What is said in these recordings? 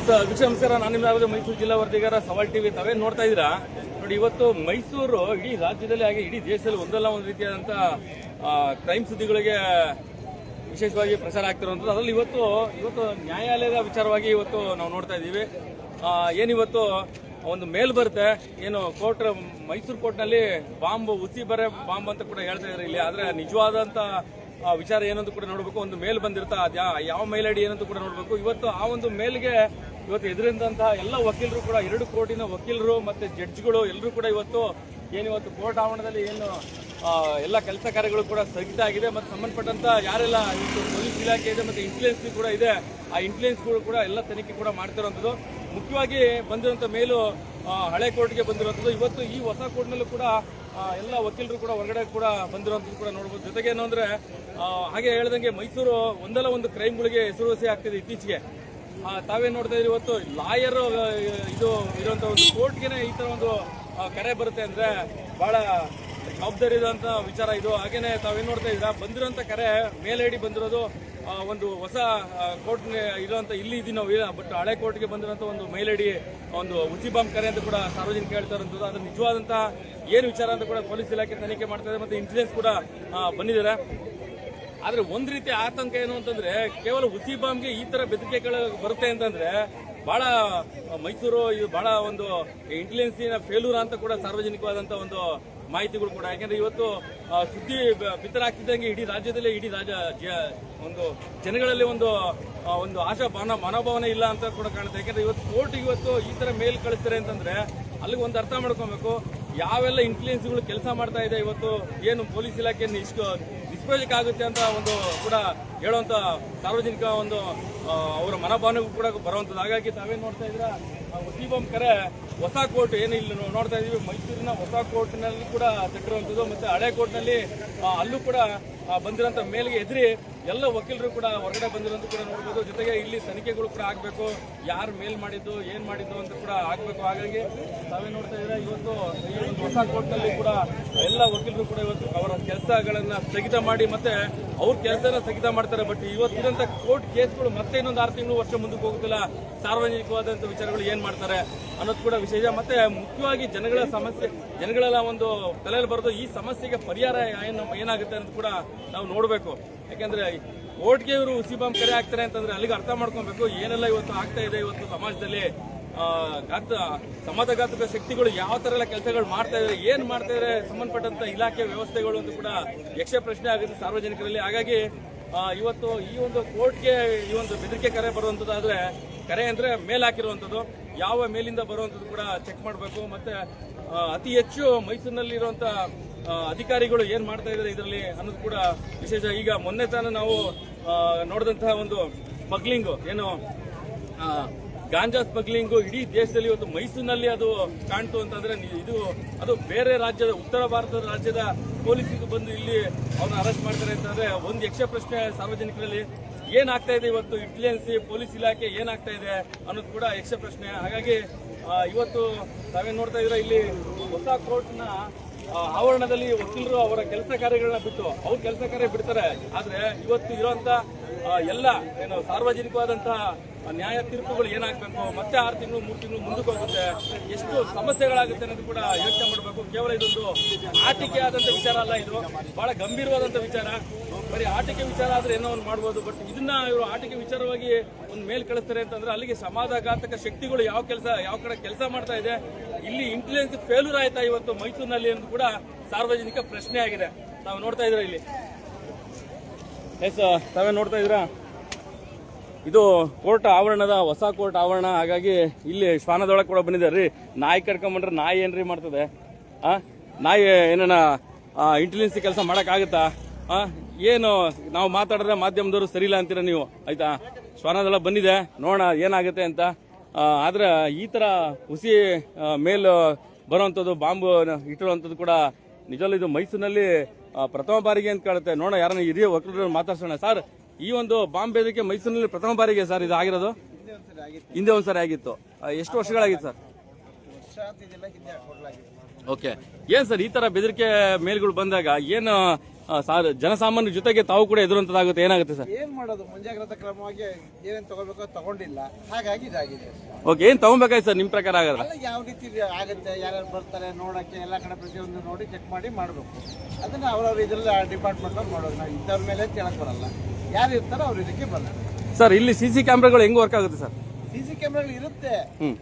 S ವೀಕ್ಷಕ ನಮಸ್ಕಾರ. ನಾನು ನಿಮ್ಮ ಮೈಸೂರು ಜಿಲ್ಲಾ ವರದಿಗಾರ ಸವಾಲ್ ಟಿವಿ ತಾವೇ ನೋಡ್ತಾ ಇದ್ದೀರಾ? ನೋಡಿ, ಇವತ್ತು ಮೈಸೂರು ಇಡೀ ರಾಜ್ಯದಲ್ಲಿ ಹಾಗೆ ಇಡೀ ದೇಶದಲ್ಲಿ ಒಂದಲ್ಲ ಒಂದು ರೀತಿಯಾದಂಥ ಕ್ರೈಮ್ ಸುದ್ದಿಗಳಿಗೆ ವಿಶೇಷವಾಗಿ ಪ್ರಸಾರ ಆಗ್ತಿರುವಂಥದ್ದು. ಅದರಲ್ಲಿ ಇವತ್ತು ಇವತ್ತು ನ್ಯಾಯಾಲಯದ ವಿಚಾರವಾಗಿ ಇವತ್ತು ನಾವು ನೋಡ್ತಾ ಇದ್ದೀವಿ. ಏನಿವತ್ತು ಒಂದು ಮೇಲ್ ಬರುತ್ತೆ? ಏನು ಕೋರ್ಟ್, ಮೈಸೂರು ಕೋರ್ಟ್ನಲ್ಲಿ ಬಾಂಬ್ ಉಸಿ ಬರೆ ಬಾಂಬ್ ಅಂತ ಕೂಡ ಹೇಳ್ತಾ ಇದ್ದಾರೆ ಇಲ್ಲಿ. ಆದರೆ ನಿಜವಾದಂಥ ವಿಚಾರ ಏನಂತ ಕೂಡ ನೋಡಬೇಕು. ಒಂದು ಮೇಲ್ ಬಂದಿರ್ತಾ ಅದ್ಯಾ ಯಾವ ಮೇಲ್ ಐಡಿ ಏನಂತ ಕೂಡ ನೋಡಬೇಕು. ಇವತ್ತು ಆ ಒಂದು ಮೇಲ್ಗೆ ಇವತ್ತು ಎದುರಿಂದಂತಹ ಎಲ್ಲ ವಕೀಲರು ಕೂಡ, ಎರಡು ಕೋರ್ಟಿನ ವಕೀಲರು ಮತ್ತೆ ಜಡ್ಜ್ಗಳು ಎಲ್ಲರೂ ಕೂಡ ಇವತ್ತು ಏನಿವತ್ತು ಕೋರ್ಟ್ ಆವರಣದಲ್ಲಿ ಏನು ಎಲ್ಲ ಕೆಲಸ ಕಾರ್ಯಗಳು ಕೂಡ ಸ್ಥಗಿತ ಆಗಿದೆ ಮತ್ತು ಸಂಬಂಧಪಟ್ಟಂತ ಯಾರೆಲ್ಲ ಇವತ್ತು ಪೊಲೀಸ್ ಇಲಾಖೆ ಇದೆ ಮತ್ತು ಇಂಟೆಲಿಜೆನ್ಸ್ ಕೂಡ ಇದೆ, ಆ ಇಂಟೆಲಿಜೆನ್ಸ್ ಕೂಡ ಎಲ್ಲ ತನಿಖೆ ಕೂಡ ಮಾಡ್ತಿರುವಂಥದ್ದು. ಮುಖ್ಯವಾಗಿ ಬಂದಿರುವಂಥ ಮೇಲು ಹಳೆ ಕೋರ್ಟ್ಗೆ ಬಂದಿರುವಂಥದ್ದು. ಇವತ್ತು ಈ ಹೊಸ ಕೋರ್ಟ್ನಲ್ಲೂ ಕೂಡ ಎಲ್ಲ ವಕೀಲರು ಕೂಡ ಹೊರಗಡೆ ಕೂಡ ಬಂದಿರುವಂಥದ್ದು ಕೂಡ ನೋಡ್ಬೋದು. ಜೊತೆಗೆ ಏನು ಅಂದ್ರೆ ಹಾಗೆ ಹೇಳ್ದಂಗೆ ಮೈಸೂರು ಒಂದಲ್ಲ ಒಂದು ಕ್ರೈಮ್ಗಳಿಗೆ ಹೆಸರುವಾಸಿ ಆಗ್ತಿದೆ ಇತ್ತೀಚೆಗೆ. ಆ, ತಾವೇನ್ ನೋಡ್ತಾ ಇದ್ರಿ ಇವತ್ತು? ಲಾಯರ್ ಇದು ಇರುವಂತ ಒಂದು ಕೋರ್ಟ್ಗೆನೆ ಈ ತರ ಒಂದು ಕರೆ ಬರುತ್ತೆ ಅಂದ್ರೆ ಬಹಳ ಜವಾಬ್ದಾರಿ ಇರುವಂತ ವಿಚಾರ ಇದು. ಹಾಗೇನೆ ತಾವೇನ್ ನೋಡ್ತಾ ಇದ್ದೀರಾ? ಬಂದಿರೋಂಥ ಕರೆ ಮೇಲ್ ಐಡಿ ಬಂದಿರೋದು ಒಂದು ಹೊಸ ಕೋರ್ಟ್ ಇರುವಂತ ಇಲ್ಲಿ ಇದೀವಿ ನಾವು. ಬಟ್ ಹಳೆ ಕೋರ್ಟ್ಗೆ ಬಂದಿರೋಂಥ ಒಂದು ಮೇಲ್ ಐಡಿ ಒಂದು ಉಸಿ ಬಾಂಬ್ ಕರೆ ಅಂತ ಕೂಡ ಸಾರ್ವಜನಿಕ ಹೇಳ್ತಾ ಇರುವಂಥದ್ದು ಅದ್ರ ನಿಜವಾದಂತ ಏನು ವಿಚಾರ ಅಂತ ಕೂಡ ಪೊಲೀಸ್ ಇಲಾಖೆ ತನಿಖೆ ಮಾಡ್ತಾ ಇದೆ ಮತ್ತೆ ಇಂಟೆಲಿಜೆನ್ಸ್ ಕೂಡ ಬಂದಿದ್ದಾರೆ ಆದ್ರೆ ಒಂದ್ ರೀತಿ ಆತಂಕ ಏನು ಅಂತಂದ್ರೆ ಕೇವಲ ಹುಸಿ ಬಾಂಬ್ಗೆ ಈ ತರ ಬೆದರಿಕೆಗಳು ಬರುತ್ತೆ ಅಂತಂದ್ರೆ ಬಹಳ ಮೈಸೂರು ಇದು ಬಹಳ ಒಂದು ಇಂಟೆಲಿಜೆನ್ಸಿನ ಫೇಲೂರ್ ಅಂತ ಕೂಡ ಸಾರ್ವಜನಿಕವಾದಂತ ಒಂದು ಮಾಹಿತಿಗಳು ಕೂಡ. ಯಾಕೆಂದ್ರೆ ಇವತ್ತು ಸುದ್ದಿ ಬಿತ್ತರಾಗ್ತಿದ್ದಂಗೆ ಇಡೀ ರಾಜ್ಯದಲ್ಲೇ ಇಡೀ ರಾಜ ಒಂದು ಜನಗಳಲ್ಲಿ ಒಂದು ಒಂದು ಆಶಾ ಭಾವನ, ಮನೋಭಾವನೆ ಇಲ್ಲ ಅಂತ ಕೂಡ ಕಾಣುತ್ತೆ. ಯಾಕಂದ್ರೆ ಇವತ್ತು ಕೋರ್ಟ್ ಇವತ್ತು ಈ ತರ ಮೇಲ್ ಕಳಿಸ್ತಾರೆ ಅಂತಂದ್ರೆ ಅಲ್ಲಿಗೆ ಒಂದು ಅರ್ಥ ಮಾಡ್ಕೊಬೇಕು. ಯಾವೆಲ್ಲ ಇಂಟೆಲಿಜೆನ್ಸ್ಗಳು ಕೆಲಸ ಮಾಡ್ತಾ ಇದೆ ಇವತ್ತು? ಏನು ಪೊಲೀಸ್ ಇಲಾಖೆಯನ್ನು ಇಷ್ಟು ಆಗುತ್ತೆ ಅಂತ ಒಂದು ಕೂಡ ಹೇಳುವಂತ ಸಾರ್ವಜನಿಕ ಒಂದು ಅವರ ಮನೋಭಾವನೆಗೂ ಕೂಡ ಬರುವಂತದ್ದು. ಹಾಗಾಗಿ ತಾವೇನ್ ನೋಡ್ತಾ ಇದ್ರ ಕರೆ ಹೊಸ ಕೋರ್ಟ್ ಏನು ಇಲ್ಲಿ ನೋಡ್ತಾ ಇದೀವಿ. ಮೈಸೂರಿನ ಹೊಸ ಕೋರ್ಟ್ನಲ್ಲಿ ಕೂಡ ತಟ್ಟಿರುವಂತದ್ದು ಮತ್ತೆ ಹಳೆ ಕೋರ್ಟ್ನಲ್ಲಿ ಅಲ್ಲೂ ಕೂಡ ಬಂದಿರೋಂಥ ಮೇಲ್ಗೆ ಎದುರಿ ಎಲ್ಲ ವಕೀಲರು ಕೂಡ ಹೊರಗಡೆ ಬಂದಿರೋದು ಕೂಡ ನೋಡ್ಬೋದು. ಜೊತೆಗೆ ಇಲ್ಲಿ ತನಿಖೆಗಳು ಕೂಡ ಆಗಬೇಕು. ಯಾರು ಮೇಲ್ ಮಾಡಿದ್ದು, ಏನು ಮಾಡಿದ್ದು ಅಂತ ಕೂಡ ಆಗಬೇಕು. ಹಾಗಾಗಿ ತಾವೇ ನೋಡ್ತಾ ಇದ್ರೆ ಇವತ್ತು ಈ ಹೊಸ ಕೋರ್ಟ್ನಲ್ಲಿ ಕೂಡ ಎಲ್ಲ ವಕೀಲರು ಕೂಡ ಇವತ್ತು ಅವರ ಕೆಲಸಗಳನ್ನ ಸ್ಥಗಿತ ಮಾಡಿ ಮತ್ತೆ ಅವ್ರ ಕೆಲಸನ ಸ್ಥಗಿತ ಮಾಡ್ತಾರೆ. ಬಟ್ ಇವತ್ತಿರೋಂಥ ಕೋರ್ಟ್ ಕೇಸ್ಗಳು ಮತ್ತೆ ಇನ್ನೊಂದು ಆರು ತಿಂಗಳು ವರ್ಷ ಮುಂದಕ್ಕೆ ಹೋಗುತ್ತಿಲ್ಲ. ಸಾರ್ವಜನಿಕವಾದಂಥ ವಿಚಾರಗಳು ಏನ್ ಮಾಡ್ತಾರೆ ಅನ್ನೋದು ಕೂಡ ವಿಶೇಷ. ಮತ್ತೆ ಮುಖ್ಯವಾಗಿ ಜನಗಳ ಸಮಸ್ಯೆ, ಜನಗಳೆಲ್ಲ ಒಂದು ತಲೆಯಲ್ಲಿ ಬರೋದು ಈ ಸಮಸ್ಯೆಗೆ ಪರಿಹಾರ ಏನು, ಏನಾಗುತ್ತೆ ಅಂತ ಕೂಡ ನಾವು ನೋಡಬೇಕು. ಯಾಕೆಂದ್ರೆ ಓಟ್ಗೆ ಇವರು ಉಸಿ ಬಾಂಬ್ ಕರೆ ಆಗ್ತಾರೆ ಅಂತಂದ್ರೆ ಅಲ್ಲಿಗೆ ಅರ್ಥ ಮಾಡ್ಕೊಬೇಕು. ಏನೆಲ್ಲ ಇವತ್ತು ಆಗ್ತಾ ಇದೆ ಇವತ್ತು ಸಮಾಜದಲ್ಲಿ ಘಾತ, ಸಮಾಜಘಾತಕ ಶಕ್ತಿಗಳು ಯಾವ ತರ ಎಲ್ಲ ಕೆಲಸಗಳು ಮಾಡ್ತಾ ಇದ್ದಾರೆ ಏನ್ ಮಾಡ್ತಾ ಇದ್ದಾರೆ ಸಂಬಂಧಪಟ್ಟಂತ ಇಲಾಖೆ ವ್ಯವಸ್ಥೆಗಳು ಅಂತ ಕೂಡ ಯಕ್ಷ ಪ್ರಶ್ನೆ ಆಗುತ್ತೆ ಸಾರ್ವಜನಿಕರಲ್ಲಿ. ಹಾಗಾಗಿ ಇವತ್ತು ಈ ಒಂದು ಕೋರ್ಟ್ಗೆ ಈ ಒಂದು ಬೆದರಿಕೆ ಕರೆ ಬರುವಂತದ್ದಾದ್ರೆ ಕರೆ ಅಂದ್ರೆ ಮೇಲ್ ಹಾಕಿರುವಂತದ್ದು, ಯಾವ ಮೇಲಿಂದ ಬರುವಂತದ್ದು ಕೂಡ ಚೆಕ್ ಮಾಡಬೇಕು. ಮತ್ತೆ ಅತಿ ಹೆಚ್ಚು ಮೈಸೂರಿನಲ್ಲಿರುವಂಥ ಅಧಿಕಾರಿಗಳು ಏನು ಮಾಡ್ತಾ ಇದ್ದಾರೆ ಇದರಲ್ಲಿ ಅನ್ನೋದು ಕೂಡ ವಿಶೇಷ. ಈಗ ಮೊನ್ನೆ ತಾನೇ ನಾವು ನೋಡಿದಂತಹ ಒಂದು ಸ್ಮಗ್ಲಿಂಗ್, ಏನು ಗಾಂಜಾ ಸ್ಮಗ್ಲಿಂಗು ಇಡೀ ದೇಶದಲ್ಲಿ ಇವತ್ತು ಮೈಸೂರಿನಲ್ಲಿ ಅದು ಕಾಣ್ತು ಅಂತಂದ್ರೆ ಇದು, ಅದು ಬೇರೆ ರಾಜ್ಯದ, ಉತ್ತರ ಭಾರತದ ರಾಜ್ಯದ ಪೊಲೀಸಿಗೆ ಬಂದು ಇಲ್ಲಿ ಅವ್ರನ್ನ ಅರೆಸ್ಟ್ ಮಾಡ್ತಾರೆ ಅಂತಂದ್ರೆ ಒಂದು ಯಕ್ಷ ಪ್ರಶ್ನೆ ಸಾರ್ವಜನಿಕರಲ್ಲಿ ಏನಾಗ್ತಾ ಇದೆ ಇವತ್ತು ಇಂಟೆಲಿಜೆನ್ಸಿ ಪೊಲೀಸ್ ಇಲಾಖೆ ಏನಾಗ್ತಾ ಇದೆ ಅನ್ನೋದು ಕೂಡ ಯಕ್ಷ ಪ್ರಶ್ನೆ. ಹಾಗಾಗಿ ಇವತ್ತು ನಾವೇನು ನೋಡ್ತಾ ಇದ್ರೆ ಇಲ್ಲಿ ಹೊಸ ಕೋರ್ಟ್ನ ಆವರಣದಲ್ಲಿ ವಕೀಲರು ಅವರ ಕೆಲಸ ಕಾರ್ಯಗಳನ್ನ ಬಿಟ್ಟು, ಅವ್ರ ಕೆಲಸ ಕಾರ್ಯ ಬಿಡ್ತಾರೆ. ಆದ್ರೆ ಇವತ್ತು ಇರುವಂತ ಎಲ್ಲ, ಏನು ಸಾರ್ವಜನಿಕವಾದಂತಹ ನ್ಯಾಯ ತೀರ್ಪುಗಳು ಏನಾಗಬೇಕು, ಮತ್ತೆ ಆರು ತಿಂಗಳು, ಮೂರು ತಿಂಗಳು ಮುಂದಕ್ಕೆ ಹೋಗುತ್ತೆ, ಎಷ್ಟು ಸಮಸ್ಯೆಗಳಾಗುತ್ತೆ ಅನ್ನೋದು ಕೂಡ ಯೋಚನೆ ಮಾಡಬೇಕು. ಕೇವಲ ಇದೊಂದು ಆಟಿಕೆ ಆದಂಥ ವಿಚಾರ ಅಲ್ಲ ಇದು. ಬಹಳ ಗಂಭೀರವಾದಂತ ವಿಚಾರ. ಬರೀ ಆಟಿಕೆ ವಿಚಾರ ಆದ್ರೆ ಏನೋ ಒಂದು ಮಾಡ್ಬೋದು ಬಟ್ ಇದನ್ನ ಇವರು ಆಟಿಕೆ ವಿಚಾರವಾಗಿ ಒಂದು ಮೇಲ್ ಕಳಿಸ್ತಾರೆ ಅಂತಂದ್ರೆ ಅಲ್ಲಿಗೆ ಸಮಾಧಾನಘಾತಕ ಶಕ್ತಿಗಳು ಯಾವ ಕೆಲಸ, ಯಾವ ಕಡೆ ಕೆಲಸ ಮಾಡ್ತಾ ಇದೆ. ಇಲ್ಲಿ ಇಂಟೆಲಿಜೆನ್ಸ್ ಫೇಲ್ಯೂರ್ ಆಯ್ತಾ ಇವತ್ತು ಮೈಸೂರಿನಲ್ಲಿ ಅಂತ ಕೂಡ ಸಾರ್ವಜನಿಕ ಪ್ರಶ್ನೆ ಆಗಿದೆ ತಾವು ನೋಡ್ತಾ ಇದ್ರ ಇಲ್ಲಿ? ಎಸ್ ತಾವೇ ನೋಡ್ತಾ ಇದ್ದೀರಾ? ಇದು ಕೋರ್ಟ್ ಆವರಣದ, ಹೊಸ ಕೋರ್ಟ್ ಆವರಣ. ಹಾಗಾಗಿ ಇಲ್ಲಿ ಶ್ವಾನದೊಳಗೆ ಕೂಡ ಬಂದಿದ್ದಾರೆ ರೀ. ನಾಯಿ ಕರ್ಕೊಂಬಂಡ್ರೆ ನಾಯಿ ಏನ್ರಿ ಮಾಡ್ತದೆ? ಆ? ನಾಯಿ ಏನಾನ ಇಂಟೆಲಿಜೆನ್ಸ್ ಕೆಲಸ ಮಾಡೋಕ್ಕಾಗುತ್ತಾ ಆ? ಏನು, ನಾವು ಮಾತಾಡಿದ್ರೆ ಮಾಧ್ಯಮದವರು ಸರಿ ಇಲ್ಲ ಅಂತೀರ ನೀವು? ಆಯ್ತಾ? ಶ್ವಾನದಳ ಬಂದಿದೆ. ನೋಡೋಣ ಏನಾಗುತ್ತೆ ಅಂತ. ಆದ್ರೆ ಈ ತರ ಹುಸಿ ಮೇಲ್ ಬರುವಂಥದ್ದು ಬಾಂಬು ಇಟ್ಟಿರುವಂಥದ್ದು ಕೂಡ ನಿಜವಲ್ಲ ಇದು ಮೈಸೂರಿನಲ್ಲಿ ಪ್ರಥಮ ಬಾರಿಗೆ ಅಂತ ಕಾಣುತ್ತೆ. ನೋಡೋಣ ಯಾರನ್ನ ಹಿರಿಯ ವಕೀಲರು ಮಾತಾಡ್ಸೋಣ. ಸರ್ ಈ ಒಂದು ಬಾಂಬ್ ಬೆದರಿಕೆ ಮೈಸೂರಿನಲ್ಲಿ ಪ್ರಥಮ ಬಾರಿಗೆ ಸರ್ ಇದು ಆಗಿರೋದು? ಹಿಂದೆ ಒಂದ್ಸರಿ ಆಗಿತ್ತು. ಎಷ್ಟು ವರ್ಷಗಳಾಗಿತ್ತು ಸರ್? ಓಕೆ. ಏನ್ ಸರ್ ಈ ತರ ಬೆದರಿಕೆ ಮೇಲ್ಗಳು ಬಂದಾಗ ಏನು ಜನಸಾಮಾನ್ಯರ ಜೊತೆಗೆ ತಾವು ಕೂಡ ಎದುರಂತದಾಗುತ್ತೆ ಏನಾಗುತ್ತೆ ಸರ್? ಏನ್ ಮಾಡೋದು? ಮುಂಜಾಗ್ರತಾ ಕ್ರಮವಾಗಿ ಏನೇನ್ ತಗೋಬೇಕೋ ತಗೊಂಡಿಲ್ಲ. ಹಾಗಾಗಿ ಇದಾಗಿದೆ. ಓಕೆ ಏನ್ ತಗೊಬೇಕಾಯ್ತು ಸರ್ ನಿಮ್ ಪ್ರಕಾರ ಆಗಲ್ಲ ಯಾವ ರೀತಿ ಆಗುತ್ತೆ ಯಾರ್ಯಾರು ಬರ್ತಾರೆ ನೋಡಕ್ಕೆ ಎಲ್ಲ ಕಡೆ ಪ್ರತಿಯೊಂದು ನೋಡಿ ಚೆಕ್ ಮಾಡಿ ಮಾಡಬೇಕು. ಅದನ್ನ ಅವ್ರವ್ರ ಇದ್ರಲ್ಲಿ ಡಿಪಾರ್ಟ್ಮೆಂಟ್ ಮಾಡೋದು. ನಾವು ಇಂಥವ್ರ ಮೇಲೆ ಅಂತ ಹೇಳಕ್ ಬರಲ್ಲ. ಯಾರು ಇರ್ತಾರೋ ಅವ್ರು ಇದಕ್ಕೆ ಬರ್ತಾರೆ ಸರ್ ಇಲ್ಲಿ ಸಿ ಸಿ ಕ್ಯಾಮ್ರಾಗಳು ಹೆಂಗ್ ವರ್ಕ್ ಆಗುತ್ತೆ ಸರ್? ಸಿ ಸಿ ಕ್ಯಾಮ್ರಾಗಳು ಇರುತ್ತೆ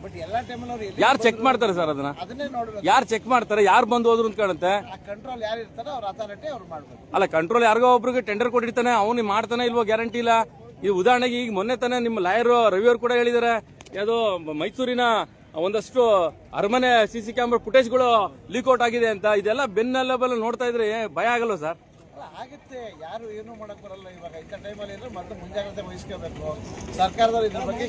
ಬಟ್ ಎಲ್ಲಾ ಟೈಮಲ್ಲಿ ಅವ್ರು ಎಲ್ಲಿ ಯಾರು ಚೆಕ್ ಮಾಡ್ತಾರೆ ಸರ್ ಅದನ್ನ? ಯಾರು ಚೆಕ್ ಮಾಡ್ತಾರೆ ಯಾರು ಬಂದು ಹೋದ್ರು ಅಂತ ಕಾಣುತ್ತೆ? ಆ ಕಂಟ್ರೋಲ್ ಯಾರು ಇರ್ತಾರೋ ಅವ್ರ ಅಥಾರಿಟಿ ಅವ್ರು ಮಾಡ್ಬೇಕು. ಅಲ್ಲ ಕಂಟ್ರೋಲ್ ಯಾರಿಗೋ ಒಬ್ರಿಗೆ ಟೆಂಡರ್ ಕೊಟ್ಟಿರ್ತಾನೆ ಅವನು ಮಾಡ್ತಾನೆ ಇಲ್ವೋ ಗ್ಯಾರಂಟಿ ಇಲ್ಲ. ಈ ಉದಾಹರಣೆಗೆ ಈಗ ಮೊನ್ನೆ ತಾನೇ ನಿಮ್ಮ ಲಾಯರ್ ರವಿಯವರು ಕೂಡ ಹೇಳಿದ್ದಾರೆ ಯಾವುದೋ ಮೈಸೂರಿನ ಒಂದಷ್ಟು ಅರಮನೆ ಸಿ ಸಿ ಕ್ಯಾಮ್ರಾ ಫುಟೇಜ್ಗಳು ಲೀಕ್ಔಟ್ ಆಗಿದೆ ಅಂತ. ಇದೆಲ್ಲ ಬೆನ್ನೆಲ್ಲಬೆಲ್ಲ ನೋಡ್ತಾ ಇದ್ರೆ ಭಯ ಆಗಲ್ವ ಸರ್? ಆಗುತ್ತೆ. ಯಾರು ಏನು ಮಾಡಕ್ ಬರಲ್ಲ ಇವಾಗ. ಇಂಥ ಟೈಮಲ್ಲಿ ಇದ್ರೆ ಮತ್ತೆ ಮುಂಜಾಗ್ರತೆ ವಹಿಸ್ಕೋಬೇಕು. ಸರ್ಕಾರದವ್ರು ಇದ್ರ ಬಗ್ಗೆ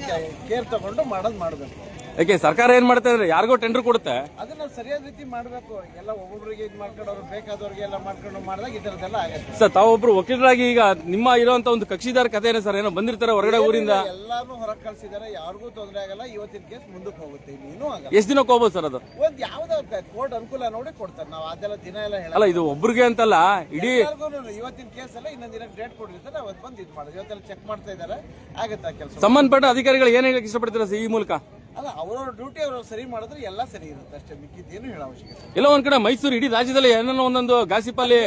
ಕೇರ್ ತಗೊಂಡು ಮಾಡೋದು ಮಾಡಬೇಕು. ಯಾಕೆ ಸರ್ಕಾರ ಏನ್ ಮಾಡ್ತಾ ಇದ್ರೆ? ಯಾರಿಗೋ ಟೆಂಡರ್ ಕೊಡುತ್ತೆ? ಅದನ್ನ ಸರಿಯಾದ ರೀತಿ ಮಾಡಬೇಕು. ಎಲ್ಲ ಒಬ್ಬೊಬ್ರಿಗೆ ಇದು ಮಾಡ್ಕೊಂಡವ್ರು ಬೇಕಾದವ್ರಿಗೆ ಎಲ್ಲ ಮಾಡ್ಕೊಂಡು ಮಾಡಿದಾಗ ಈ ಥರದ್ದೆಲ್ಲ ಆಗುತ್ತೆ. ಸರ್ ತಾವೊಬ್ರು ವಕೀಲರಾಗಿ ಈಗ ನಿಮ್ಮ ಇರುವಂತ ಒಂದು ಕಕ್ಷಿದಾರ ಕಥೆನೇ ಸರ್ ಏನೋ ಬಂದಿರ್ತಾರೆ ಹೊರಗಡೆ ಊರಿಂದ? ಎಲ್ಲಾನು ಹೊರಗೆ ಕಳ್ಸಿದಾರೆ ಯಾರಿಗೂ ತೊಂದರೆ ಆಗಲ್ಲ. ಇವತ್ತಿನ ಕೇಸ್ ಮುಂದಕ್ಕೆ ಹೋಗುತ್ತೆ. ನೀನು ಆಗಲ್ಲ. ಎಷ್ಟು ದಿನಕ್ಕೆ ಹೋಗ್ಬೋದು ಸರ್ ಅದು? ಒಂದ್ ಯಾವ್ದೋ ಕೋರ್ಟ್ ಅನುಕೂಲ ನೋಡಿ ಕೊಡ್ತಾರೆ. ನಾವು ಅದೆಲ್ಲ ದಿನ ಎಲ್ಲ ಹೇಳಲ್ಲ. ಅಲ್ಲ ಇದು ಒಬ್ರಿಗೆ ಅಂತಲ್ಲ ಇಡೀ ಎಲ್ಲರಿಗೂ ಇವತ್ತಿನ ಕೇಸ್ ಎಲ್ಲ ಇನ್ನೊಂದ್ ದಿನ ಡೇಟ್ ಕೊಟ್ಟಿರ್ತಾರೆ ಅವತ್ತು ಬಂದು ಇದು ಮಾಡೋದು ಇವತ್ತೆಲ್ಲ ಚೆಕ್ ಮಾಡ್ತಾ ಇದ್ದಾರೆ. ಆಗುತ್ತೆ ಆ ಕೆಲಸ. ಸಂಬಂಧಪಟ್ಟ ಅಧಿಕಾರಿಗಳು ಏನ್ ಹೇಳಕ್ ಇಷ್ಟಪಡ್ತೀರಾ ಸರ್ ಈ ಮೂಲಕ? ಅಲ್ಲ ಅವರ ಡ್ಯೂಟಿ ಅವರು ಸರಿ ಮಾಡಿದ್ರೆ ಎಲ್ಲ ಸರಿ ಇರುತ್ತೆ ಅಷ್ಟೇ. ಮಿಕ್ಕಿದ್ದೇನು ಹೇಳ ಅವಶ್ಯಕತೆ ಇಲ್ಲ. ಎಲ್ಲ ಒಂದ್ ಕಡೆ ಮೈಸೂರು ಇಡೀ ರಾಜ್ಯದಲ್ಲಿ ಏನೋ ಒಂದೊಂದು ಗಾಸಿಪಲ್ಲಿ.